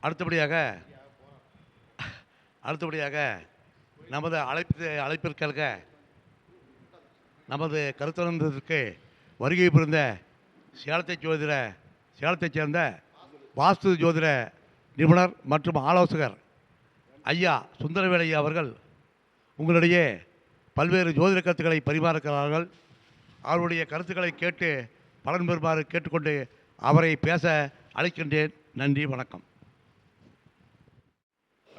அடுத்தபடியாக அடுத்தபடியாக நமது அழைப்பு அழைப்பிற்காக நமது கருத்தரங்கத்திற்கு வருகை புரிந்த சேலத்தை ஜோதிட சேலத்தைச் சேர்ந்த வாஸ்து ஜோதிட நிபுணர் மற்றும் ஆலோசகர் ஐயா சுந்தரவேல் ஐயா அவர்கள் உங்களிடையே பல்வேறு ஜோதிட கருத்துக்களை பரிமாறுகிறார்கள் அவருடைய கருத்துக்களை கேட்டு பலன் பெறுமாறு கேட்டுக்கொண்டு அவரை பேச அழைக்கின்றேன். நன்றி வணக்கம்.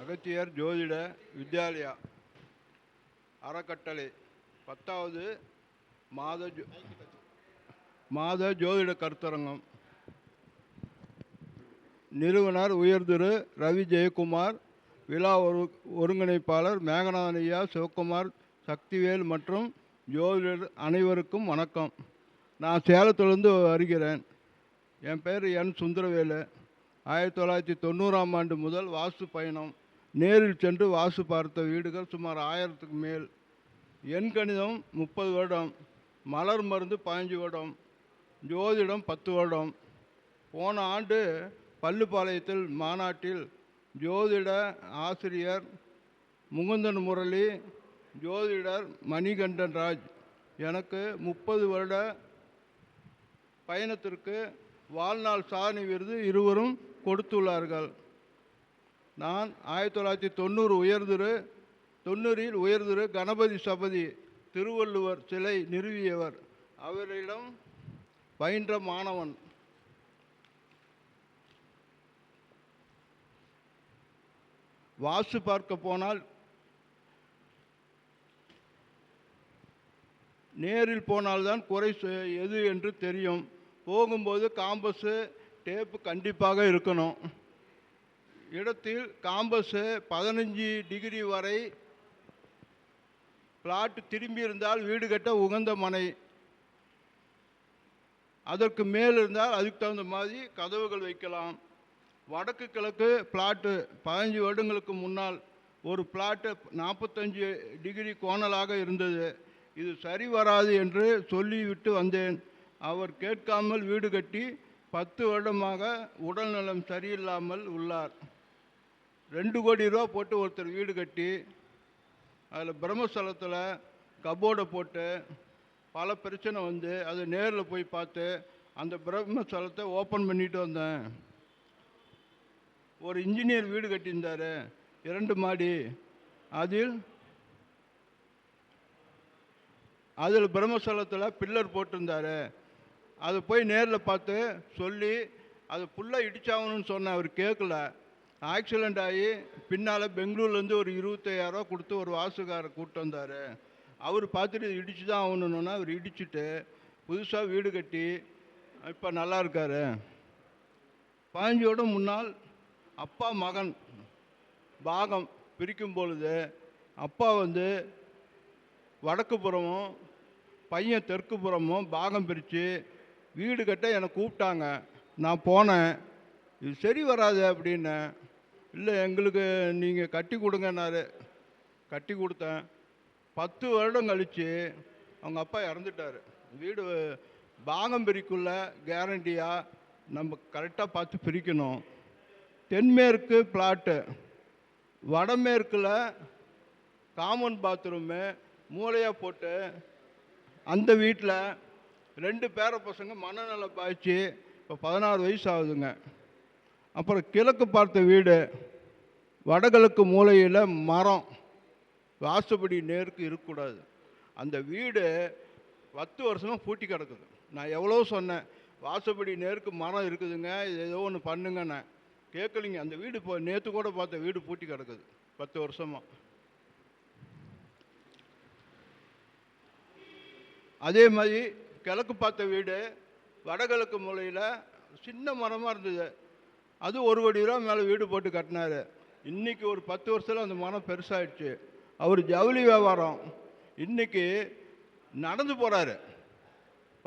அகத்தியர் ஜோதிட வித்யாலயா அறக்கட்டளை. பத்தாவது மாத ஜோ மாத ஜோதிட கருத்தரங்கம். நிறுவனர் உயர்திரு ரவி ஜெயக்குமார் விழா ஒரு ஒருங்கிணைப்பாளர் மேகநாதையா சிவகுமார் சக்திவேல் மற்றும் ஜோதிடர் அனைவருக்கும் வணக்கம். நான் சேலத்திலிருந்து வருகிறேன். என் பேர் என் சுந்தரவேலு. ஆயிரத்தி தொள்ளாயிரத்தி தொண்ணூறாம் ஆண்டு முதல் வாஸ்து பயணம். நேரில் சென்று வாசு பார்த்த வீடுகள் சுமார் ஆயிரத்துக்கு மேல். எண் கணிதம் முப்பது வருடம் மலர் மருந்து பதினஞ்சு வருடம் ஜோதிடம் பத்து வருடம். போன ஆண்டு பள்ளுப்பாளையத்தில் மாநாட்டில் ஜோதிட ஆசிரியர் முகுந்தன் முரளி ஜோதிடர் மணிகண்டன் ராஜ் எனக்கு முப்பது வருட பயணத்திற்கு வாழ்நாள் சாதனை விருது இருவரும் கொடுத்துள்ளார்கள். நான் ஆயிரத்தி தொள்ளாயிரத்தி தொண்ணூறு உயர்திரு தொண்ணூறில் உயர்திரு கணபதி சபதி திருவள்ளுவர் சிலை நிறுவியவர். அவரிடம் பயின்ற மாணவன். வாசு பார்க்க போனால் நேரில் போனால்தான் குறை எது என்று தெரியும். போகும்போது காம்பஸு டேப்பு கண்டிப்பாக இருக்கணும். இடத்தில் காம்பஸு பதினஞ்சு டிகிரி வரை பிளாட் திரும்பி இருந்தால் வீடு கட்ட உகந்த மனை. அதற்கு மேல் இருந்தால் அதுக்கு தகுந்த மாதிரி கதவுகள் வைக்கலாம். வடக்கு கிழக்கு பிளாட்டு பதினஞ்சு வருடங்களுக்கு முன்னால் ஒரு பிளாட்டு நாற்பத்தஞ்சு டிகிரி கோணலாக இருந்தது. இது சரி வராது என்று சொல்லிவிட்டு வந்தேன். அவர் கேட்காமல் வீடு கட்டி பத்து வருடமாக உடல்நலம் சரியில்லாமல் உள்ளார். ரெண்டு கோடி ரூபா போட்டு ஒருத்தர் வீடு கட்டி அதில் பிரம்மஸ்தலத்தில் கபோர்டை போட்டு பல பிரச்சனை வந்து அது நேரில் போய் பார்த்து அந்த பிரம்மஸ்தலத்தை ஓப்பன் பண்ணிட்டு வந்தேன். ஒரு இன்ஜினியர் வீடு கட்டியிருந்தார் இரண்டு மாடி. அதில் அதில் பிரம்மஸ்தலத்தில் பில்லர் போட்டிருந்தாரு. அதை போய் நேரில் பார்த்து சொல்லி அது ஃபுல்லாக இடிச்சாகணும்னு சொன்னேன் அவர் கேட்கல ஆக்சிடெண்ட் ஆகி பின்னால் பெங்களூர்லேருந்து ஒரு இருபத்தையாயிரரூவா கொடுத்து ஒரு வாசுகாரை கூப்பிட்டு வந்தார். அவர் பார்த்துட்டு இடித்து தான் ஆகணுன்னா அவர் இடிச்சிட்டு புதுசாக வீடு கட்டி இப்போ நல்லா இருக்காரு. பாஞ்சியோட முன்னால் அப்பா மகன் பாகம் பிரிக்கும் பொழுது அப்பா வந்து வடக்கு புறமும் பையன் தெற்கு புறமும் பாகம் பிரித்து வீடு கட்ட என்னை கூப்பிட்டாங்க. நான் போனேன். இது சரி வராது அப்படின்னு இல்லை எங்களுக்கு நீங்கள் கட்டி கொடுங்கன்னாரு. கட்டி கொடுத்தேன். பத்து வருடம் கழித்து அவங்க அப்பா இறந்துட்டார். வீடு பாகம் பிரிக்குள்ள கேரண்டியாக நம்ம கரெக்டாக பார்த்து பிரிக்கணும். தென்மேற்கு பிளாட்டு வடமேற்கில் காமன் பாத்ரூமு மூளையாக போட்டு அந்த வீட்டில் ரெண்டு பேர பசங்க மனநலம் பாய்ச்சி இப்போ பதினாறு வயசு ஆகுதுங்க. அப்புறம் கிழக்கு பார்த்த வீடு வடகிழக்கு மூலையில் மரம். வாசப்படி நேருக்கு இருக்கக்கூடாது. அந்த வீடு பத்து வருஷமாக பூட்டி கிடக்குது. நான் எவ்வளோ சொன்னேன் வாசப்படி நேருக்கு மரம் இருக்குதுங்க இது ஏதோ ஒன்று பண்ணுங்கண்ணே கேட்கலிங்க அந்த வீடு இப்போ நேற்று கூட பார்த்த வீடு பூட்டி கிடக்குது பத்து வருஷமாக அதே மாதிரி கிழக்கு பார்த்த வீடு வடகிழக்கு மூலையில் சின்ன மரமாக இருந்தது. அது ஒரு கோடி ரூபா மேலே வீடு போட்டு கட்டினார். இன்றைக்கி ஒரு பத்து வருஷத்தில் அந்த மரம் பெருசாகிடுச்சு அவர் ஜவுளி வியாபாரம் இன்னைக்கு நடந்து போகிறாரு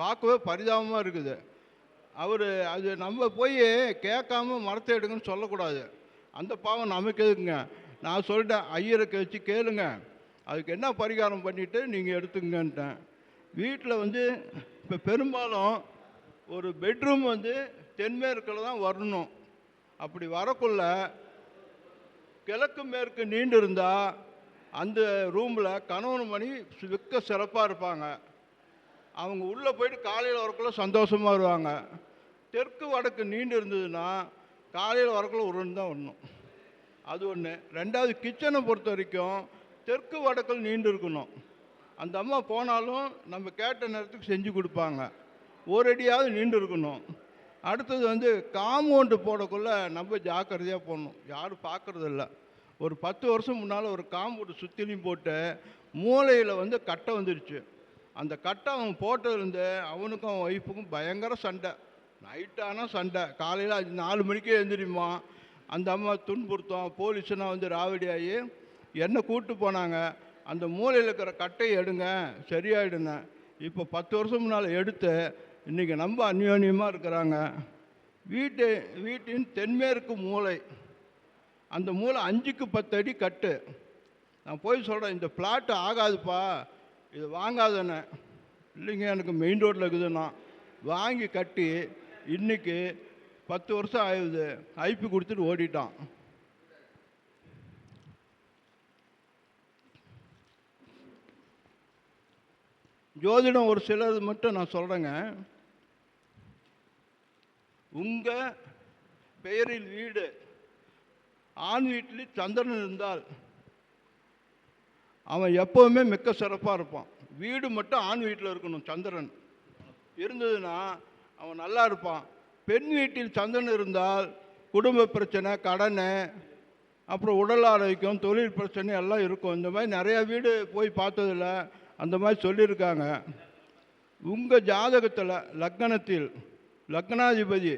பார்க்கவே பரிதாபமாக இருக்குது. அவர் அது நம்ம போய் கேட்காம மரத்தை எடுங்கன்னு சொல்லக்கூடாது. அந்த பாவம் நமக்கு எதுக்குங்க? நான் சொல்லிட்டேன் ஐயருக்கு வச்சு கேளுங்க. அதுக்கு என்ன பரிகாரம் பண்ணிவிட்டு நீங்கள் எடுத்துங்கன்ட்டேன். வீட்டில் வந்து இப்போ பெரும்பாலும் ஒரு பெட்ரூம் வந்து தென்மேற்கில் தான் வரணும். அப்படி வரக்குள்ள கிழக்கு மேற்கு நீண்டு இருந்தால் அந்த ரூமில் கணவன் மணி மிக்க சிறப்பாக இருப்பாங்க. அவங்க உள்ளே போயிட்டு காலையில் வரக்குள்ள சந்தோஷமாக வருவாங்க. தெற்கு வடக்கு நீண்டு இருந்ததுன்னா காலையில் வரக்குள்ள ஒரு தான் வரணும் அது ஒன்று ரெண்டாவது கிச்சனை பொறுத்த வரைக்கும் தெற்கு வடக்கில் நீண்டு இருக்கணும் அந்த அம்மா போனாலும் நம்ம கேட்ட நேரத்துக்கு செஞ்சு கொடுப்பாங்க. ஒரு அடியாவது நீண்டு இருக்கணும் அடுத்தது வந்து காம்பவுண்டு போடக்குள்ளே நம்ம ஜாக்கிரதையாக போடணும். யாரும் பார்க்குறதில்ல. ஒரு பத்து வருஷம் முன்னால் ஒரு காம்பவுண்டு சுற்றிலையும் போட்டு மூளையில் வந்து கட்டை வந்துருச்சு. அந்த கட்டை அவன் போட்டதுலேருந்து அவனுக்கும் அவன் ஒய்ஃபுக்கும் பயங்கர சண்டை. நைட்டான சண்டை. காலையில் அஞ்சு நாலு மணிக்கே எழுந்திரிமா அந்த அம்மா துன்புறுத்தம். போலீஸ்னால் வந்து ராவடி ஆகி என்னை கூப்பிட்டு போனாங்க. அந்த மூலையில் இருக்கிற கட்டையை எடுங்க. சரியாயிடுங்க. இப்போ பத்து வருஷம் முன்னால் எடுத்து இன்றைக்கி ரொம்ப அந்யோன்யமாக இருக்கிறாங்க. வீட்டு வீட்டின் தென்மேற்கு மூலை அந்த மூலை அஞ்சுக்கு பத்து அடி கட்டு. நான் போய் சொல்கிறேன் இந்த பிளாட்டு ஆகாதுப்பா இது வாங்காதண்ணே இல்லைங்க எனக்கு மெயின் ரோட்டில் இருக்குதுன்னா வாங்கி கட்டி இன்னைக்கு பத்து வருஷம் ஆகுது ஐபி கொடுத்துட்டு ஓடிட்டான். ஜோதிடம் ஒரு சிலது மட்டும் நான் சொல்கிறேங்க உங்கள் பெயரில் வீடு. ஆண் வீட்டில் சந்திரன் இருந்தால் அவன் எப்போவுமே மிக்க சிறப்பாக இருப்பான். வீடு மட்டும் ஆண் வீட்டில் இருக்கணும் சந்திரன். இருந்ததுன்னா அவன் நல்லா இருப்பான். பெண் வீட்டில் சந்திரன் இருந்தால் குடும்ப பிரச்சனை கடன் அப்புறம் உடல் ஆரோக்கியம் தொழில் பிரச்சனை எல்லாம் இருக்கும். இந்த மாதிரி நிறையா வீடு போய் பார்த்ததில்ல அந்த மாதிரி சொல்லியிருக்காங்க. உங்கள் ஜாதகத்தில் லக்னத்தில் லக்னாதிபதி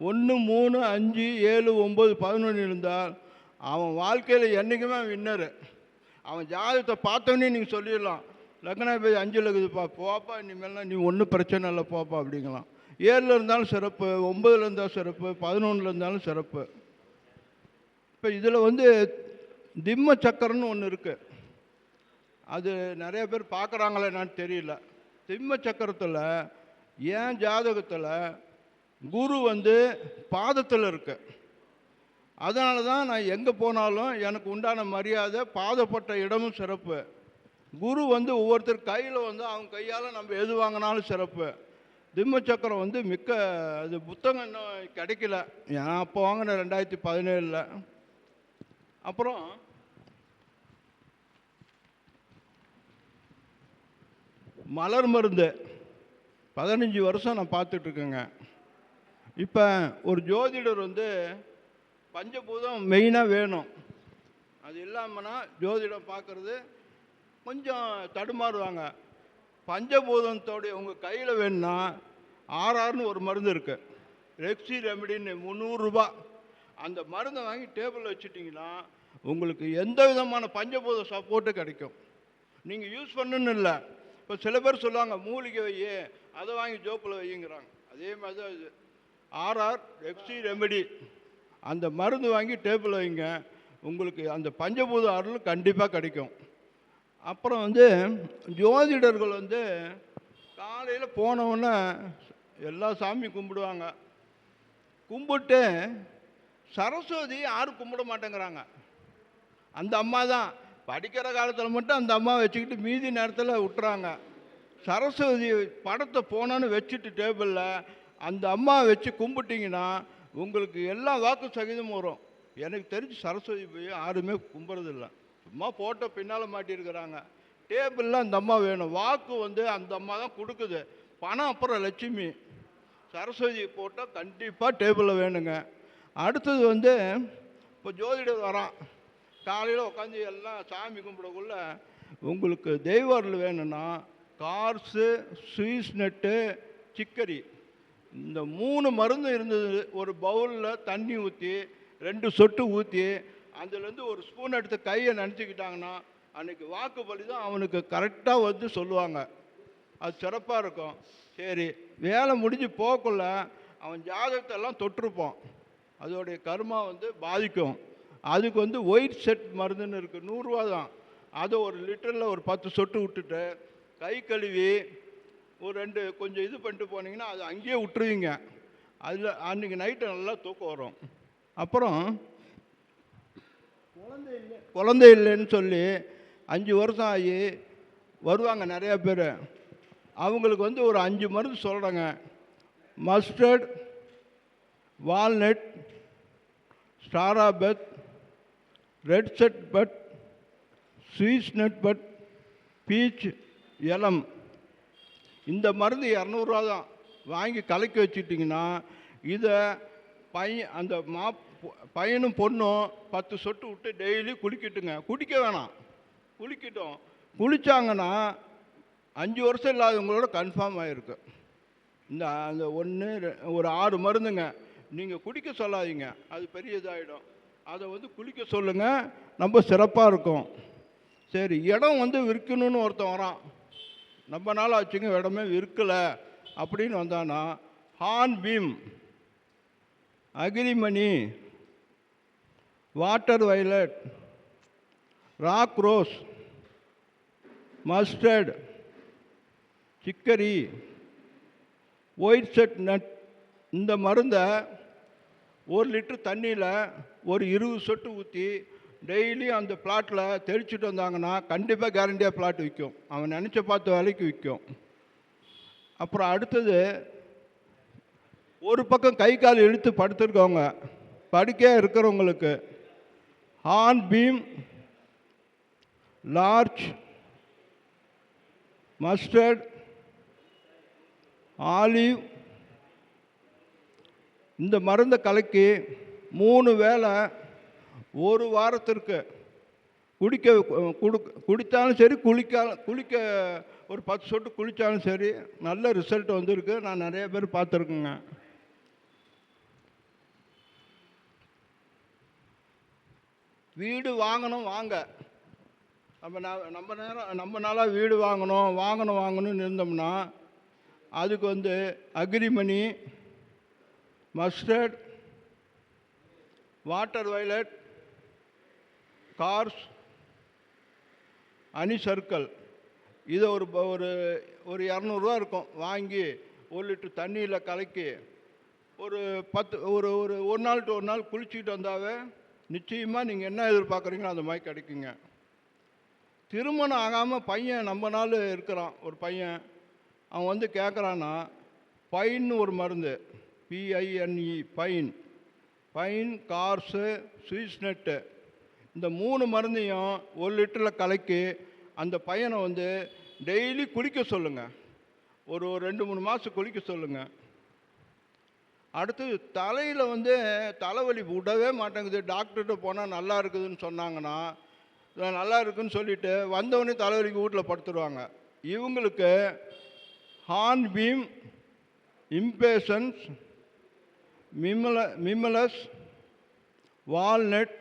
ஒன்று மூணு அஞ்சு ஏழு ஒம்பது பதினொன்று இருந்தால் அவன் வாழ்க்கையில் என்றைக்குமே வின்னரு அவன் ஜாதகத்தை பார்த்தோன்னே நீங்கள் சொல்லிடலாம். லக்னாதிபதி அஞ்சில் இருக்குதுப்பா போப்பா இனிமேலாம் நீ ஒன்றும் பிரச்சனை இல்லை போப்பா அப்படிங்கலாம். ஏழில் இருந்தாலும் சிறப்பு ஒம்பதில் இருந்தாலும் சிறப்பு பதினொன்றில் இருந்தாலும் சிறப்பு. இப்போ இதில் வந்து திம்ம சக்கரம்னு ஒன்று இருக்குது அது நிறைய பேர் பார்க்குறாங்களே என்னன்னு தெரியல. திம்ம சக்கரத்தில் ஏன் ஜாதகத்தில் குரு வந்து பாதத்தில் இருக்கு? அதனால தான் நான் எங்கே போனாலும் எனக்கு உண்டான மரியாதை பாதப்பட்ட இடமும் சிறப்பு. குரு வந்து ஒவ்வொருத்தர் கையில் வந்து அவங்க கையால் நம்ம எது வாங்கினாலும் சிறப்பு. திம்ம சக்கரம் வந்து மிக்க அது புத்தகம் இன்னும் கிடைக்கல. நான் அப்போ வாங்கினேன் ரெண்டாயிரத்தி பதினேழில். அப்புறம் மலர் மருந்து. பதினஞ்சு வருஷம் நான் பார்த்துட்ருக்கேங்க. இப்போ ஒரு ஜோதிடர் வந்து பஞ்சபூதம் மெயினாக வேணும். அது இல்லாமல்னா ஜோதிடம் பார்க்குறது கொஞ்சம் தடுமாறுவாங்க. பஞ்சபூதத்தோடைய உங்கள் கையில் வேணும்னா ஆர்ஆர்னு ஒரு மருந்து இருக்குது ரெக்ஸி ரெமடின்னு முந்நூறுரூபா அந்த மருந்தை வாங்கி டேபிளில் வச்சுட்டிங்கன்னா உங்களுக்கு எந்த விதமான பஞ்சபூத சப்போர்ட்டு கிடைக்கும். நீங்கள் யூஸ் பண்ணுன்னு இல்லை. இப்போ சில பேர் சொல்லுவாங்க மூலிகை அதை வாங்கி ஜோப்பில் வைங்கிறாங்க அதே மாதிரி தான் இது. ஆர்ஆர் எஃப்சி ரெமெடி அந்த மருந்து வாங்கி டேபிள் வைங்க. உங்களுக்கு அந்த பஞ்சபூத அருள் கண்டிப்பாக கிடைக்கும். அப்புறம் வந்து ஜோதிடர்கள் வந்து காலையில் போனவுடனே எல்லா சாமி கும்பிடுவாங்க. கும்பிட்டு சரஸ்வதி யாரும் கும்பிட மாட்டேங்கிறாங்க. அந்த அம்மா தான். படிக்கிற காலத்தில் மட்டும் அந்த அம்மா வச்சுக்கிட்டு மீதி நேரத்தில் விட்டுறாங்க. சரஸ்வதி படத்தை போனோன்னு வச்சுட்டு டேபிளில் அந்த அம்மா வச்சு கும்பிட்டிங்கன்னா உங்களுக்கு எல்லா வாக்கு சகிதமும் வரும். எனக்கு தெரிஞ்சு சரஸ்வதி போய் யாருமே கும்பிட்றதில்ல சும்மா ஃபோட்டோ பின்னால் மாட்டியிருக்கிறாங்க. டேபிளில் அந்த அம்மா வேணும். வாக்கு வந்து அந்த அம்மா தான் கொடுக்குது. பணம் அப்புறம் லட்சுமி. சரஸ்வதி போட்டால் கண்டிப்பாக டேபிளில் வேணுங்க. அடுத்தது வந்து இப்போ ஜோதிடர் வரான். காலையில் உட்காந்து எல்லாம் சாமி கும்பிடக்குள்ள உங்களுக்கு தெய்வ அருள் வேணும்னா கார்ஸு ஸ்வீஸ் நட்டு சிக்கரி. இந்த மூணு மருந்து இருந்தது ஒரு பவுலில் தண்ணி ஊற்றி ரெண்டு சொட்டு ஊற்றி அதுலேருந்து ஒரு ஸ்பூன் எடுத்து கையை நினச்சிக்கிட்டாங்கன்னா அன்றைக்கி வாக்குப்பலி தான் அவனுக்கு கரெக்டாக வந்து சொல்லுவாங்க. அது சிறப்பாக இருக்கும். சரி வேலை முடிஞ்சு போக்குள்ள அவன் ஜாதகத்தை எல்லாம் தொட்டிருப்பான். அதோடைய கர்மா வந்து பாதிக்கும். அதுக்கு வந்து ஒயிட் செட் மருந்துன்னு இருக்குது நூறுரூவா தான். அதை ஒரு லிட்டரில் ஒரு பத்து சொட்டு விட்டுட்டு கை கழுவி ஒரு ரெண்டு கொஞ்சம் இது பண்ணிட்டு போனீங்கன்னா அது அங்கேயே விட்டுருவீங்க. அதில் அன்றைக்கி நைட்டு நல்லா தூக்கம் வரும். அப்புறம் குழந்தை இல்லை. குழந்தை இல்லைன்னு சொல்லி அஞ்சு வருஷம் ஆகி வருவாங்க நிறையா பேர். அவங்களுக்கு வந்து ஒரு அஞ்சு மருந்து சொல்கிறேங்க mustard walnut star of bethlehem red chest bud sweet nut bud beech elm இந்த மருந்து இரநூறுவா தான். வாங்கி கலக்கி வச்சுட்டிங்கன்னா இதை பையன் அந்த மா பையனும் பொண்ணும் பத்து சொட்டு விட்டு டெய்லி குளிக்கட்டுங்க. குடிக்க வேணாம். குளிக்கட்டும். குளித்தாங்கன்னா அஞ்சு வருஷம் இல்லாதவங்களோட கன்ஃபார்ம் ஆகிருக்கு இந்த அந்த ஒன்று ஒரு ஆறு மருந்துங்க. நீங்கள் குடிக்க சொல்லாதீங்க. அது பெரிய இதாகிடும் அதை வந்து குளிக்க சொல்லுங்கள் ரொம்ப சிறப்பாக இருக்கும். சரி இடம் வந்து விற்கணும்னு ஒருத்தன் வரான். ரொம்ப நாள் ஆச்சுங்க இடமே விற்கலை அப்படின்னு வந்தானா hornbeam agrimony water violet rock rose mustard chicory white chestnut. இந்த மருந்தை ஒரு லிட்டர் தண்ணியில் ஒரு இருபது சொட்டு ஊற்றி டெய்லி அந்த பிளாட்டில் தெளிச்சிட்டு வந்தாங்கன்னா கண்டிப்பாக கேரண்டியாக பிளாட் விற்கும் அவன் நினச்ச பார்த்த வேலைக்கு விற்கும் அப்புறம் அடுத்தது ஒரு பக்கம் கை கால் இழுத்து படுத்துருக்கவங்க படுக்கையாக இருக்கிறவங்களுக்கு hornbeam larch mustard olive இந்த மருந்தை கலக்கி மூணு வேளை ஒரு வாரத்திற்கு குடிக்க குடு குடித்தாலும் சரி குளிக்க குளிக்க ஒரு பத்து சொட்டு குளித்தாலும் சரி நல்ல ரிசல்ட் வந்திருக்கு. நான் நிறைய பேர் பார்த்துருக்குங்க. வீடு வாங்கணும் வாங்க. நம்ம நம்ம நேரம் நம்ம நாளாக வீடு வாங்கணும் வாங்கணும் வாங்கணும்னு இருந்தோம்னா அதுக்கு வந்து agrimony mustard water violet gorse அணி சர்க்கிள் இதை ஒரு ப- ஒரு ஒரு இரநூறுவா இருக்கும். வாங்கி ஒரு லிட்டர் தண்ணியில் கலக்கி ஒரு பத்து ஒரு ஒரு ஒரு நாள் டு ஒரு நாள் குளிச்சுக்கிட்டு வந்தாவே நிச்சயமாக நீங்கள் என்ன எதிர்பார்க்குறீங்களோ அந்த மாதிரி கிடைக்குங்க. திருமணம் ஆகாமல் பையன் நம்ம நாள் இருக்கிறான். ஒரு பையன் அவன் வந்து கேட்குறான்னா பைன்னு ஒரு மருந்து. P I N E pine. Pine cars ஸ்வீட்ஸ்நெட்டு இந்த மூணு மருந்தையும் ஒரு லிட்டரில் கலக்கி அந்த பையனை வந்து டெய்லி குளிக்க சொல்லுங்கள் ஒரு ஒரு ரெண்டு மூணு மாதம் குளிக்க சொல்லுங்கள் அடுத்து தலையில் வந்து தலைவலி விடவே மாட்டேங்குது. டாக்டர்கிட்ட போனால் நல்லா இருக்குதுன்னு சொன்னாங்கன்னா நல்லா இருக்குன்னு சொல்லிட்டு வந்தவொடனே தலைவலிக்கு வீட்டில் படுத்துருவாங்க. இவங்களுக்கு ஹார்ன் பீம் இம்பேஷன்ஸ் மிமல மிமலஸ் வால்நட்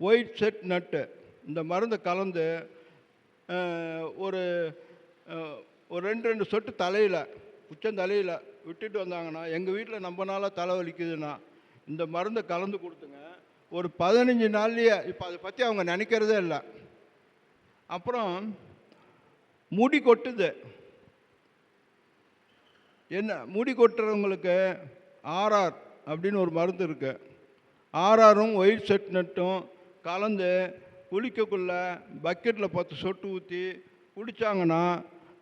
ஒயிட் செட் நட்டு இந்த மருந்தை கலந்து ஒரு ஒரு ரெண்டு ரெண்டு சொட்டு தலையில் உச்சந்தலையில் விட்டுட்டு வந்தாங்கன்னா எங்கள் வீட்டில் நம்ம நாளாக தலை வலிக்குதுன்னா இந்த மருந்தை கலந்து கொடுத்துங்க. ஒரு பதினஞ்சு நாள்லேயே இப்போ அதை பற்றி அவங்க நினைக்கிறதே இல்லை. அப்புறம் முடி கொட்டுது. என்ன முடி கொட்டுறவங்களுக்கு ஆர்ஆர் அப்படின்னு ஒரு மருந்து இருக்குது ஆர்ஆரும் ஒயிட் செட் நட்டும் கலந்து குளிக்கக்குள்ள பக்கெட்டில் பத்து சொட்டு ஊற்றி குடித்தாங்கன்னா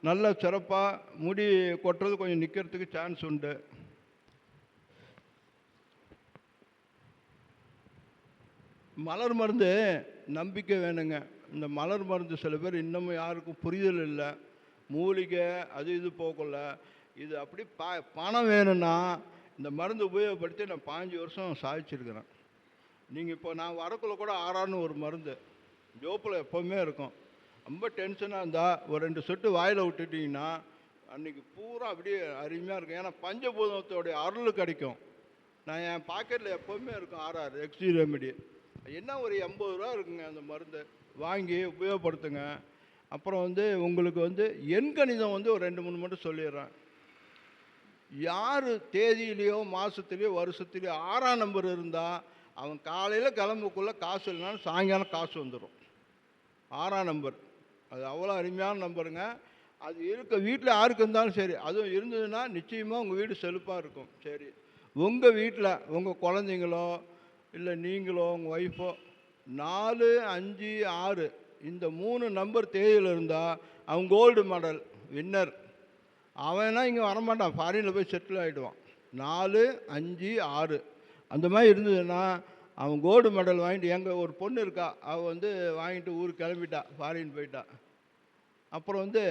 நல்ல சிறப்பாக முடி கொட்டுறது கொஞ்சம் நிற்கிறதுக்கு சான்ஸ் உண்டு. மலர் மருந்து நம்பிக்கை வேணுங்க. இந்த மலர் மருந்து சில பேர் இன்னமும் யாருக்கும் புரிதல் இல்லை. மூலிகை அது இது போகல இது அப்படி ப பணம் வேணும்னா இந்த மருந்து உபயோகப்படுத்தி நான் பாஞ்சு வருஷம் சாதிச்சிருக்கிறேன். நீங்கள் இப்போ நான் வரக்குள்ள கூட ஆறான்னு ஒரு மருந்து. ஜோப்பில் எப்போவுமே இருக்கும். ரொம்ப டென்ஷனாக இருந்தால் ஒரு ரெண்டு சொட்டு வாயில் விட்டுட்டிங்கன்னா அன்றைக்கி பூரா அப்படியே அருமையாக இருக்கும். ஏன்னா பஞ்சபூதத்தோடைய அருள் கிடைக்கும். நான் என் பாக்கெட்டில் எப்போவுமே இருக்கும் ஆர்ஆர் எக்ஸி ரெமெடி என்ன ஒரு எண்பது ரூபா இருக்குங்க அந்த மருந்து? வாங்கி உபயோகப்படுத்துங்க. அப்புறம் வந்து உங்களுக்கு வந்து எண்கணிதம் வந்து ஒரு ரெண்டு மூணு மட்டும் சொல்லிடுறேன். யார் தேதியிலையோ மாதத்துலேயோ வருஷத்துலேயோ ஆறாம் நம்பர் இருந்தால் அவன் காலையில் கிளம்புக்குள்ளே காசு இல்லைனாலும் சாயங்காலம் காசு வந்துடும் ஆறாம் நம்பர் அது அவ்வளோ அருமையான நம்பருங்க அது இருக்க வீட்டில் யாருக்கு இருந்தாலும் சரி அதுவும் இருந்ததுன்னா நிச்சயமாக உங்கள் வீடு செழிப்பாக இருக்கும். சரி. உங்கள் வீட்டில் உங்கள் குழந்தைங்களோ இல்லை நீங்களோ உங்கள் ஒய்ஃபோ நாலு அஞ்சு ஆறு இந்த மூணு நம்பர் தேதியில் இருந்தால் அவன் கோல்டு மெடல் வின்னர் அவனா இங்கே வரமாட்டான் ஃபாரினில் போய் செட்டில் ஆகிடுவான் நாலு அஞ்சு ஆறு. அந்த மாதிரி இருந்ததுன்னா அவன் கோல்டு மெடல் வாங்கிட்டு எங்கள் ஒரு பொண்ணு இருக்கா அவள் வந்து வாங்கிட்டு ஊருக்கு கிளம்பிட்டா ஃபாரின் போயிட்டா. அப்புறம் வந்து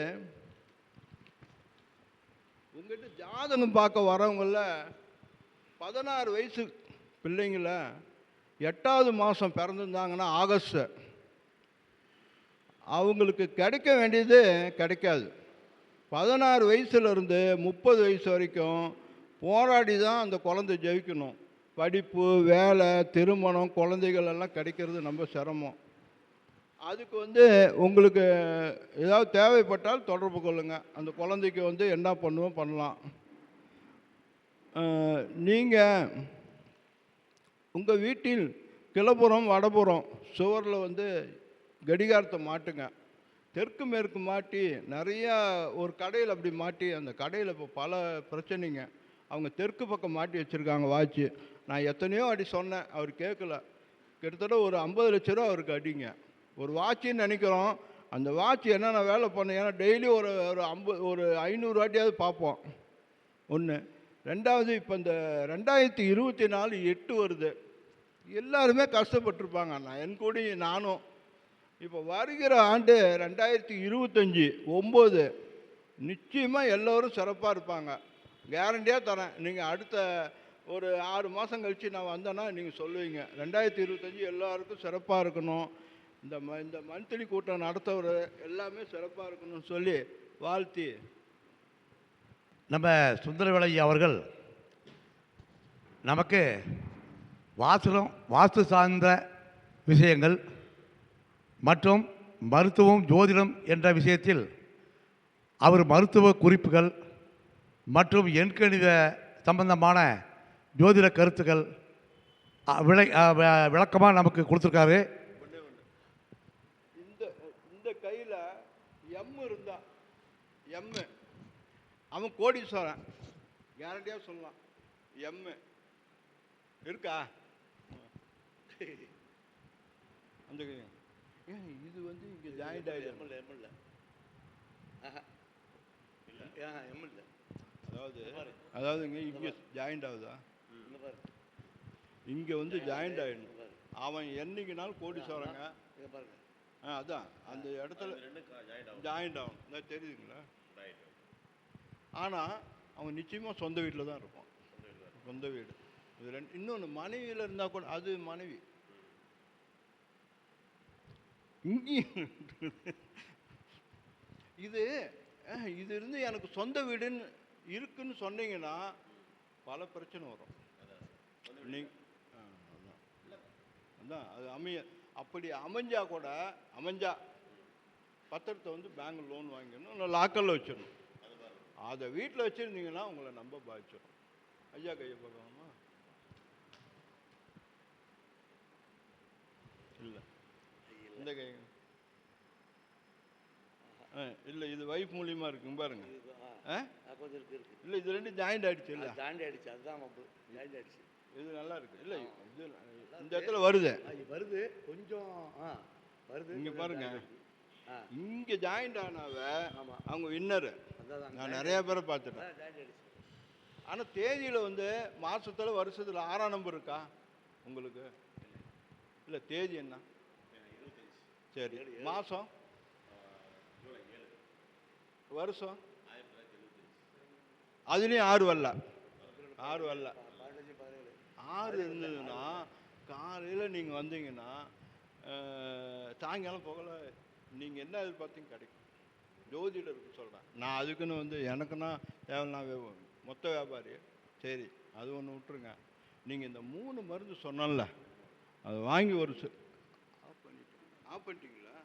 உங்ககிட்ட ஜாதகம் பார்க்க வரவங்கள பதினாறு வயசு பிள்ளைங்கள எட்டாவது மாதம் பிறந்திருந்தாங்கன்னா ஆகஸ்ட். அவங்களுக்கு கிடைக்க வேண்டியது கிடைக்காது. பதினாறு வயசுலேருந்து முப்பது வயசு வரைக்கும் போராடி தான் அந்த குழந்தை ஜெயிக்கணும். படிப்பு வேலை திருமணம் குழந்தைகள் எல்லாம் கிடைக்கிறது ரொம்ப சிரமம். அதுக்கு வந்து உங்களுக்கு ஏதாவது தேவைப்பட்டால் தொடர்பு கொள்ளுங்கள் அந்த குழந்தைக்கு வந்து என்ன பண்ணுவோம் பண்ணலாம். நீங்கள் உங்கள் வீட்டில் கிளப்புறம் வடபுறம் சுவரில் வந்து கடிகாரத்தை மாட்டுங்க. தெற்கு மேற்கு மாட்டி நிறையா ஒரு கடையில் அப்படி மாட்டி அந்த கடையில் இப்போ பல பிரச்சனைங்க. அவங்க தெற்கு பக்கம் மாட்டி வச்சுருக்காங்க வாட்ச்சு நான் எத்தனையோ அடி சொன்னேன் அவர் கேட்கல. கிட்டத்தட்ட ஒரு ஐம்பது லட்ச ரூபா அவருக்கு அடிங்க. ஒரு வாட்சின்னு நினைக்கிறோம் அந்த வாட்ச் என்னென்ன வேலை பண்ண ஏன்னா டெய்லி ஒரு ஒரு ஐம்பது ஒரு ஐநூறு வாட்டியாவது பார்ப்போம். ஒன்று ரெண்டாவது இப்போ இந்த ரெண்டாயிரத்தி இருபத்தி நாலு எட்டு வருது. எல்லாருமே கஷ்டப்பட்டிருப்பாங்க. நான் என் கூட நானும். இப்போ வருகிற ஆண்டு ரெண்டாயிரத்தி இருபத்தஞ்சி ஒம்பது நிச்சயமாக எல்லோரும் சிறப்பாக இருப்பாங்க. கேரண்டியாக தரேன். நீங்கள் அடுத்த ஒரு ஆறு மாதம் கழித்து நான் வந்தேன்னா நீங்கள் சொல்லுவீங்க. ரெண்டாயிரத்தி இருபத்தஞ்சி எல்லாருக்கும் சிறப்பாக இருக்கணும். இந்த ம இந்த மந்த்லி கூட்டம் நடத்தவர் எல்லாமே சிறப்பாக இருக்கணும்னு சொல்லி வாழ்த்தி. நம்ம சுந்தரவேலையா அவர்கள் நமக்கு வாசலும் வாஸ்து சார்ந்த விஷயங்கள் மற்றும் மருத்துவம் ஜோதிடம் என்ற விஷயத்தில் அவர் மருத்துவ குறிப்புகள் மற்றும் எண்கணித சம்பந்தமான ஜோதிட கருத்துக்கள் விளை விளக்கமாக நமக்கு கொடுத்துருக்காரு. இந்த இந்த கையில் எம் இருந்தா எம் அவன் கோடீஸ்வரன். கேரண்டியாக சொல்லலாம். எம் இருக்கா? அந்த இது வந்து இங்கே ஜாயிண்ட் ஆகிடும் அதாவது அதாவது இங்கே இங்கே ஜாயிண்ட் ஆகுதா? இங்கே வந்து ஜாயிண்ட் ஆகிடணும் அவன் என்னைக்குனாலும் கோடீஸ்வரங்க. ஆ அதான். அந்த இடத்துல ஜாயிண்ட் ஆகும். இதான் தெரியுதுங்களா? ஆனால் அவன் நிச்சயமாக சொந்த வீட்டில் தான் இருப்பான். சொந்த வீடு. இது ரெண்டு இன்னொன்று மனைவியில் இருந்தால் கூட அது மனைவி. இங்கேயும் இது இது இருந்து எனக்கு சொந்த வீடுன்னு இருக்குன்னு சொன்னீங்கன்னா பல பிரச்சனை வரும். நீ அதான். அதான் அது அமைய அப்படி அமைஞ்சா கூட அமைஞ்சா பத்திரத்தை வந்து பேங்க் லோன் வாங்கிடணும் இல்லை லாக்கரில் வச்சிடணும். அதை வீட்டில் வச்சுருந்தீங்கன்னா உங்களை நம்ப பாதிச்சிடும் ஐயா கையை பார்க்கலாமா இல்லை. இந்த கை இல்லை இது வைஃப் மூலியமாக இருக்குங்க பாருங்க. இல்லை இது ரெண்டும் ஜாயிண்ட் ஆயிடுச்சு இல்லை? ஜாயிண்ட் ஆயிடுச்சு அதுதான் ஜாயிண்ட் ஆயிடுச்சு. இது நல்லா இருக்கு. இல்லை இது இந்த இடத்துல வருது. அது வருது. கொஞ்சம் ஆ வருது. இங்க பாருங்க. இங்கே ஜாயிண்ட் ஆனாவ அவங்க வின்னரு நான் நிறைய பேரை பார்த்துட்டேன். ஆனால் தேதியில் வந்து மாசத்துல வருஷத்தில் ஆறாம் நம்பர் இருக்கா உங்களுக்கு? இல்லை தேதி என்ன? சரி. மாதம் வருஷம்? அதுலேயும் ஆறு வரல. ஆறு வரல. ஆறு இருந்ததுன்னா காலையில் நீங்கள் வந்தீங்கன்னா சாயங்காலம் போகல நீங்கள் என்ன எதிர்பார்த்தீங்க கிடைக்கும்? ஜோதிடருக்கு சொல்கிறேன் நான் அதுக்குன்னு வந்து எனக்குன்னா தேவைன்னா மொத்த வியாபாரி சரி அது ஒன்று விட்டுருங்க. நீங்கள் இந்த மூணு மருந்து சொன்னல அதை வாங்கி ஒரு ஆஃப் பண்ணிட்டேன் ஆஃப் பண்ணிட்டீங்களா?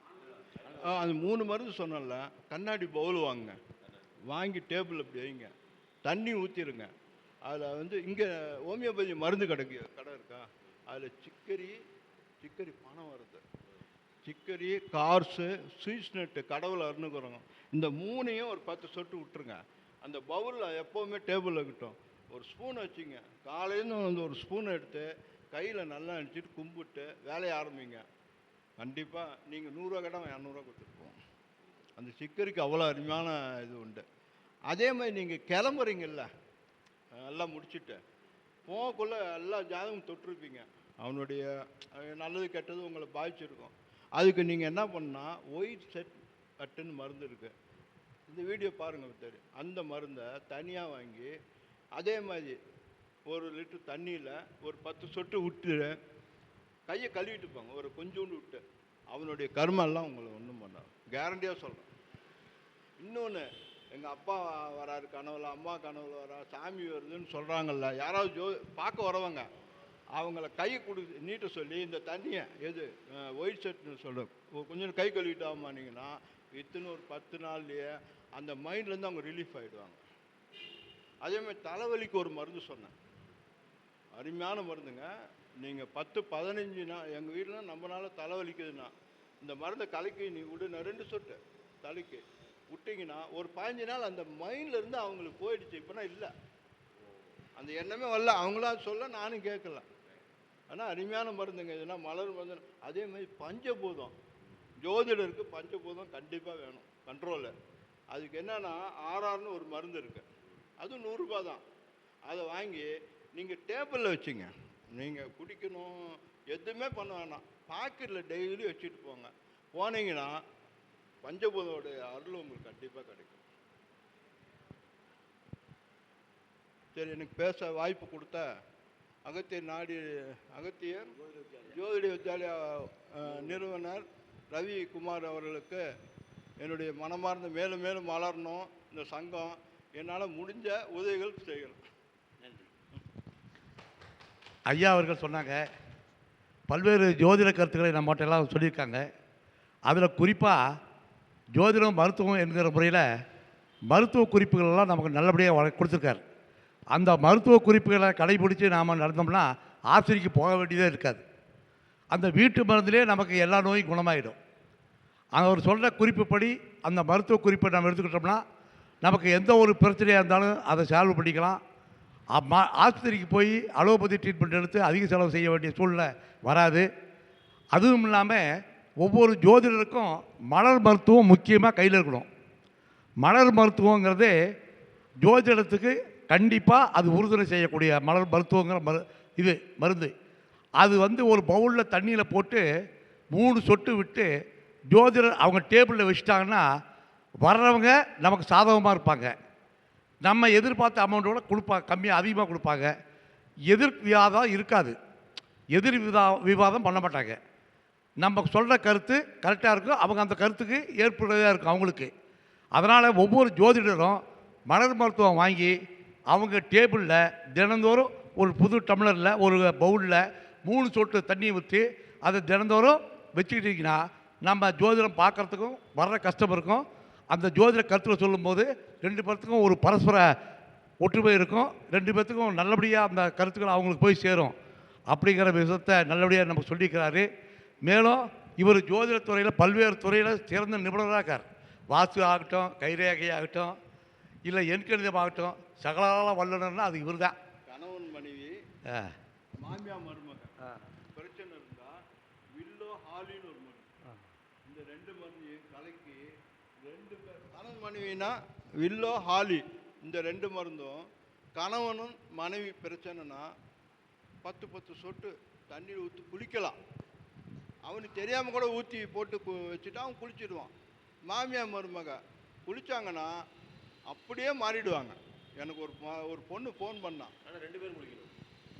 அது மூணு மருந்து சொன்னல கண்ணாடி பவுல் வாங்குங்க வாங்கி டேபிள் அப்படி வைங்க தண்ணி ஊற்றிடுங்க அதில் வந்து இங்கே ஹோமியோபதி மருந்து கடைக்கு கடை இருக்கா? அதில் சிக்கரி சிக்கரி பணம் வருது. சிக்கரி கார்ஸு ஸ்வீட்ஸ் நட்டு கடவுள் அருணுக்குறோங்க இந்த மூணையும் ஒரு பத்து சொட்டு விட்டுருங்க. அந்த பவுலில் எப்போவுமே டேபிளில் இருக்கட்டும். ஒரு ஸ்பூன் வச்சுங்க. காலையிலேருந்து வந்து ஒரு ஸ்பூன் எடுத்து கையில் நல்லா அடிச்சுட்டு கும்பிட்டு வேலையை ஆரம்பிங்க. கண்டிப்பாக நீங்கள் நூறுரூவா கடன் இரநூறுவா கொடுத்துருப்போம் அந்த சிக்கரிக்கு அவ்வளோ அருமையான இது உண்டு. அதே மாதிரி நீங்கள் கிளம்புறீங்கல்ல எல்லாம் முடிச்சுட்டேன். போகக்குள்ள எல்லா ஜாதகம் தொட்டிருப்பீங்க. அவனுடைய நல்லது கெட்டது உங்களை பாதிச்சிருக்கும். அதுக்கு நீங்கள் என்ன பண்ணால் ஒயிட் செட் கட்டுன்னு மருந்து இருக்குது இந்த வீடியோ பாருங்கள் தெரியும் அந்த மருந்தை தனியாக வாங்கி அதே மாதிரி ஒரு லிட்டர் தண்ணியில் ஒரு பத்து சொட்டு விட்டு கையை கழுவிட்டு போங்க. ஒரு கொஞ்சோண்டு விட்டு. அவனுடைய கர்மெல்லாம் உங்களை ஒன்றும் பண்ணாது. கேரண்டியாக சொல்கிறேன் இன்னொன்று எங்கள் அப்பா வராரு கனவுல அம்மா கனவுல வரா சாமி வருதுன்னு சொல்கிறாங்கல்ல யாராவது ஜோ பார்க்க வரவங்க அவங்கள கை கொடு நீட்ட சொல்லி இந்த தண்ணியை எது ஒயிட் ஷர்ட்னு சொல்கிறேன் கொஞ்சம் கை கழுவிட்டாமானீங்கன்னா இத்தனை ஒரு பத்து நாள்லையே அந்த மைண்ட்லேருந்து அவங்க ரிலீஃப் ஆகிடுவாங்க அதே மாதிரி தலைவலிக்கு ஒரு மருந்து சொன்னேன். அருமையான மருந்துங்க. நீங்கள் பத்து பதினஞ்சு நாள் எங்கள் வீட்டில் நம்மளால் தலைவலிக்குதுன்னா இந்த மருந்தை கலக்கி நீ விடுன ரெண்டு சொட்டு தலைக்கு. விட்டிங்கன்னா ஒரு பதினஞ்சு நாள் அந்த மைண்ட்லேருந்து அவங்களுக்கு போயிடுச்சு. இப்போனா இல்லை. அந்த எண்ணமே வரல. அவங்களா சொல்ல நானும் கேட்கல. ஆனால் அருமையான மருந்துங்க. இதுனா மலர் மருந்து அதே மாதிரி பஞ்சபூதம். ஜோதிடருக்கு பஞ்சபூதம் கண்டிப்பாக வேணும். கண்ட்ரோலு அதுக்கு என்னென்னா ஆர்ஆர்னு ஒரு மருந்து இருக்கு. அதுவும் நூறுரூபா தான். அதை வாங்கி நீங்கள் டேபிளில் வச்சுங்க. நீங்கள் குடிக்கணும். எதுவுமே பண்ண வேணாம். பாக்கெட்டில் டெய்லி வச்சுட்டு போங்க. போனீங்கன்னா பஞ்சபூதோடைய அருள் உங்களுக்கு கண்டிப்பாக கிடைக்கும். சரி எனக்கு பேச வாய்ப்பு கொடுத்த அகத்தியர் நாடி அகத்தியர் ஜோதிட வித்யாலயா நிறுவனர் ரவி குமார் அவர்களுக்கு என்னுடைய மனமார்ந்த மேலும் மேலும் வளரணும் இந்த சங்கம். என்னால் முடிஞ்ச உதவிகள் செய்கிறேன் ஐயா அவர்கள் சொன்னாங்க பல்வேறு ஜோதிட கருத்துக்களை நம்மகிட்ட எல்லாம் சொல்லியிருக்காங்க. அதில் குறிப்பாக ஜோதிடம் மருத்துவம் என்கிற முறையில் மருத்துவ குறிப்புகளெல்லாம் நமக்கு நல்லபடியாக வள கொடுத்துருக்காரு. அந்த மருத்துவ குறிப்புகளை கடைபிடித்து நாம் நடந்தோம்னா ஆஸ்பத்திரிக்கு போக வேண்டியதே இருக்காது. அந்த வீட்டு மருந்திலே நமக்கு எல்லா நோயும் குணமாயிடும். அவர் சொல்கிற குறிப்புப்படி அந்த மருத்துவ குறிப்பை நம்ம எடுத்துக்கிட்டோம்னா நமக்கு எந்த ஒரு பிரச்சனையாக இருந்தாலும் அதை சால்வ் பண்ணிக்கலாம். அம்மா ஆஸ்பத்திரிக்கு போய் அலோபதி ட்ரீட்மெண்ட் எடுத்து அதிக செலவு செய்ய வேண்டிய சூழ்நிலை வராது. அதுவும் இல்லாமல் ஒவ்வொரு ஜோதிடருக்கும் மலர் மருத்துவம் முக்கியமாக கையில் இருக்கணும். மலர் மருத்துவங்கிறது ஜோதிடத்துக்கு கண்டிப்பாக அது உறுதுணை செய்யக்கூடிய மலர் மருத்துவங்கிற மரு இது மருந்து. அது வந்து ஒரு பவுலில் தண்ணியில் போட்டு மூணு சொட்டு விட்டு ஜோதிடர் அவங்க டேபிளில் வச்சுட்டாங்கன்னா வர்றவங்க நமக்கு சாதகமாக இருப்பாங்க. நம்ம எதிர்பார்த்த அமௌண்ட்டோட கொடுப்பாங்க கம்மியாக அதிகமாக கொடுப்பாங்க. எதிர் விவாதம் இருக்காது. எதிர் விதா விவாதம் பண்ண மாட்டாங்க. நம்ம சொல்கிற கருத்து கரெக்டாக இருக்கும் அவங்க அந்த கருத்துக்கு ஏற்புடையதாக இருக்கும் அவங்களுக்கு. அதனால் ஒவ்வொரு ஜோதிடரும் மலர் மருத்துவம் வாங்கி அவங்க டேபிளில் தினந்தோறும் ஒரு புது டம்ளரில் ஒரு பவுலில் மூணு சொட்டு தண்ணி ஊற்றி அதை தினந்தோறும் வச்சுக்கிட்டிங்கன்னா நம்ம ஜோதிடம் பார்க்குறதுக்கும் வர்ற கஸ்டமருக்கும் அந்த ஜோதிட கருத்தில் சொல்லும்போது ரெண்டு பேர்த்துக்கும் ஒரு பரஸ்பர ஒற்றுமை இருக்கும். ரெண்டு பேர்த்துக்கும் நல்லபடியாக அந்த கருத்துக்கள் அவங்களுக்கு போய் சேரும். அப்படிங்கிற விஷயத்தை நல்லபடியாக நம்ம சொல்லிக்கிறாரு. மேலும் இவர் ஜோதிட துறையில் பல்வேறு துறையில் சிறந்த நிபுணராக இருக்கார். வாஸ்து ஆகட்டும் கைரேகை ஆகட்டும் இல்லை எண்கணிதம் ஆகட்டும் சகலால வல்லுநர்னா அது இவர் தான் கணவன் மனைவி மாமியா மருமகன் பிரச்சனை இருந்தா வில்லோ ஹாலின்னு ஒரு மருந்து. இந்த ரெண்டு மருந்தையும் கலக்கி ரெண்டு பேர் கணவன் மனைவினா வில்லோ ஹாலி. இந்த ரெண்டு மருந்தும் கணவனும் மனைவி பிரச்சனைனா பத்து பத்து சொட்டு தண்ணீர் ஊற்றி குளிக்கலாம். அவனுக்கு தெரியாமல் கூட ஊற்றி போட்டு கு- வச்சுட்டா அவன் குளிச்சிடுவான். மாமியார் மருமக குளிச்சாங்கன்னா அப்படியே மாறிடுவாங்க. எனக்கு ஒரு ம- ஒரு பொண்ணு ஃபோன் பண்ணான் ஆனால் ரெண்டு பேரும் குளிக்கணும்.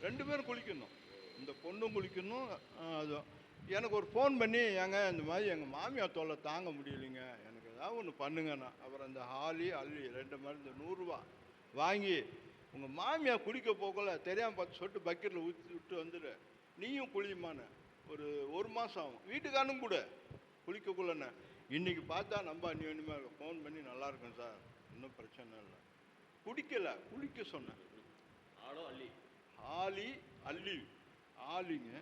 ரெண்டு பேரும் குளிக்கணும். இந்த பொண்ணும் குளிக்கணும் அதுவும் எனக்கு ஒரு ஃபோன் பண்ணி ஏங்க இந்த மாதிரி எங்கள் மாமியார் தொல்லை தாங்க முடியலைங்க. எனக்கு ஏதாவது ஒன்று பண்ணுங்கண்ணா. அப்புறம் இந்த ஹாலி அள்ளி ரெண்டு மருந்து நூறுரூவா வாங்கி உங்கள் மாமியார் குளிக்க போகல. தெரியாமல் பத்து சொட்டு பக்கெட்டில் ஊற்றி விட்டு வந்துடு நீயும் குளியுமான்னு. ஒரு ஒரு மாதம் ஆகும். வீட்டுக்காரனும் கூட குளிக்கக்குள்ளண்ணே இன்னைக்கு பார்த்தா நம்ம அந்யோன்யமாக இருக்கும் ஃபோன் பண்ணி நல்லா இருக்கும் சார் ஒன்றும் பிரச்சனை இல்லை. குடிக்கல. குளிக்க சொன்னேன். ஆடோ அள்ளி. ஹாலி அல்லி ஹாலிங்க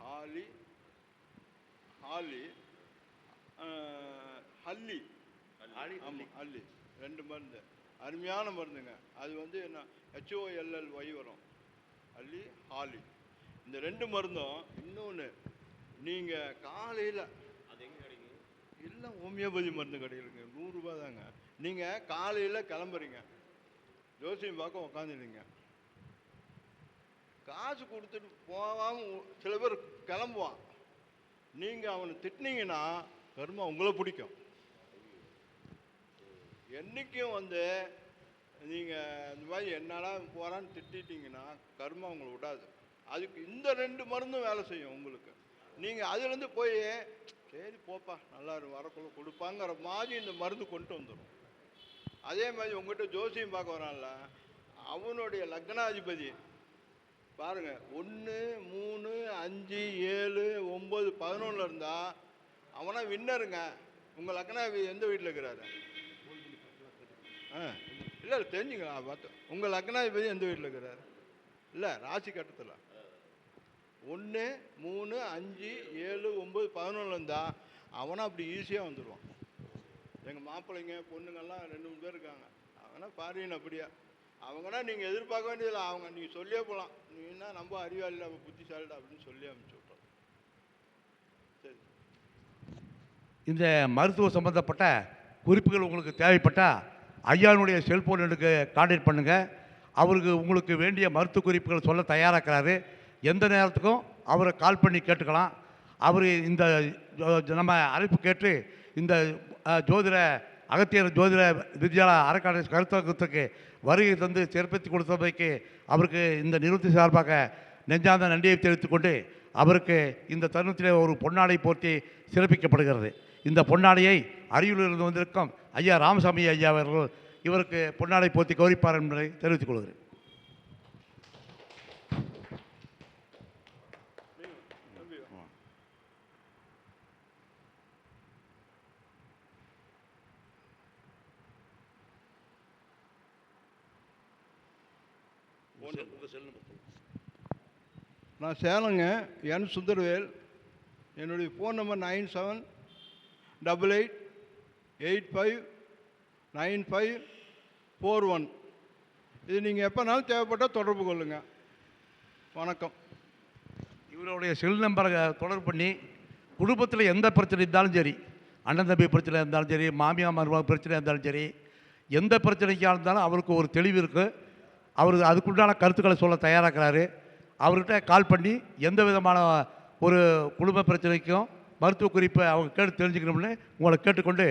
ஹாலி ஹாலி ஹல்லி அள்ளி. ஆமாம் அல்லி ரெண்டு மருந்து. அருமையான மருந்துங்க. அது வந்து என்ன ஹெச்ஓஎல்எல் ஒய் வரும். அல்லி ஹாலி இந்த ரெண்டு மருந்தும் இன்னொன்று நீங்கள் காலையில் அது எங்கே கிடைக்கும் எல்லாம் ஹோமியோபதி மருந்து கடையிலுங்க நூறுரூபா தாங்க. நீங்கள் காலையில் கிளம்புறீங்க. ஜோசியம் பார்க்க உக்காந்துருங்க காசு கொடுத்துட்டு போகாமல் சில பேர் கிளம்புவான். நீங்கள் அவனை திட்டினீங்கன்னா கர்மா உங்களை பிடிக்கும். என்றைக்கும் வந்து நீங்கள் இந்த மாதிரி என்னடா போகிறான்னு திட்டிட்டீங்கன்னா கர்மா உங்களை விடாது. அதுக்கு இந்த ரெண்டு மருந்தும் வேலை செய்யும் உங்களுக்கு. நீங்கள் அதுலேருந்து போய் சரி போப்பா நல்லா வரக்குள்ள கொடுப்பாங்கிற மாதிரி இந்த மருந்து கொண்டு வந்துடும் அதே மாதிரி உங்கள்கிட்ட ஜோசியம் பார்க்க வரான்ல அவனுடைய லக்னாதிபதி பாருங்கள் ஒன்று மூணு அஞ்சு ஏழு ஒம்பது பதினொன்றில் இருந்தால் அவனா வின்னருங்க உங்கள் லக்னாதிபதி எந்த வீட்டில் இருக்கிறாரு? ஆ இல்லை இல்லை தெரிஞ்சுங்களா பார்த்து. உங்கள் லக்னாதிபதி எந்த வீட்டில் இருக்கிறாரு? இல்லை ராசி கட்டத்தில். ஒன்று மூணு அஞ்சு ஏழு ஒம்பது பதினொன்று இருந்தால் அவனா அப்படி ஈஸியாக வந்துடுவான் எங்கள் மாப்பிள்ளைங்க பொண்ணுங்கள்லாம் ரெண்டு மூணு பேர் இருக்காங்க. அவனா பாருங்க அப்படியா? அவங்கன்னா நீங்கள் எதிர்பார்க்க வேண்டியதில்லை. அவங்க நீங்கள் சொல்லியே போகலாம் நீ என்ன நம்ம அறிவாளியில் அவள் புத்திசாலிடா அப்படின்னு சொல்லி அனுப்பிச்சு விட்டோம் சரி. இந்த மருத்துவ சம்பந்தப்பட்ட குறிப்புகள் உங்களுக்கு தேவைப்பட்டால் ஐயானுடைய செல்ஃபோன் எனக்கு கான்டாக்ட் பண்ணுங்கள் அவருக்கு உங்களுக்கு வேண்டிய மருத்துவ குறிப்புகள் சொல்ல தயாராக்கிறாரு. எந்த நேரத்துக்கும் அவரை கால் பண்ணி கேட்டுக்கலாம். அவர் இந்த ஜோ- நம்ம அழைப்பு கேட்டு இந்த ஜோதிட அகத்தியர் ஜோதிட வித்யாலா அறக்காடு கருத்தரங்கத்துக்கு வருகை தந்து சிறப்பித்து கொடுத்தமைக்கு அவருக்கு இந்த நிறுவனத்தின் சார்பாக நெஞ்சார்ந்த நன்றியை தெரிவித்துக் கொண்டு அவருக்கு இந்த தருணத்திலே ஒரு பொன்னாடை போர்த்தி சிறப்பிக்கப்படுகிறது. இந்த பொன்னாடையை அரியலூரிலிருந்து வந்திருக்கும் ஐயா ராமசாமி ஐயா அவர்கள் இவருக்கு பொன்னாடை போட்டி கௌரிப்பார் என்பதை தெரிவித்துக் கொள்கிறேன். நான் சேலங்க என் சுந்தரவேல். என்னுடைய phone number nine seven double eight eight five nine five four one. இது நீங்கள் எப்போனாலும் தேவைப்பட்டால் தொடர்பு கொள்ளுங்கள் வணக்கம். இவருடைய செல் நம்பரை தொடர்பு பண்ணி குடும்பத்தில் எந்த பிரச்சனை இருந்தாலும் சரி அண்ணன் தம்பி பிரச்சனை இருந்தாலும் சரி மாமியார் மருமக பிரச்சனை இருந்தாலும் சரி எந்த பிரச்சனைக்காக இருந்தாலும் அவருக்கு ஒரு தெளிவு இருக்குது அவர் அதுக்குண்டான கருத்துக்களை சொல்ல தயாராகிறாரு அவர்கிட்ட கால் பண்ணி எந்த விதமான ஒரு குடும்ப பிரச்சனைக்கும் மருத்துவ குறிப்பை அவங்க கேட்டு தெரிஞ்சுக்கணும்னு உங்களை கேட்டுக்கொண்டு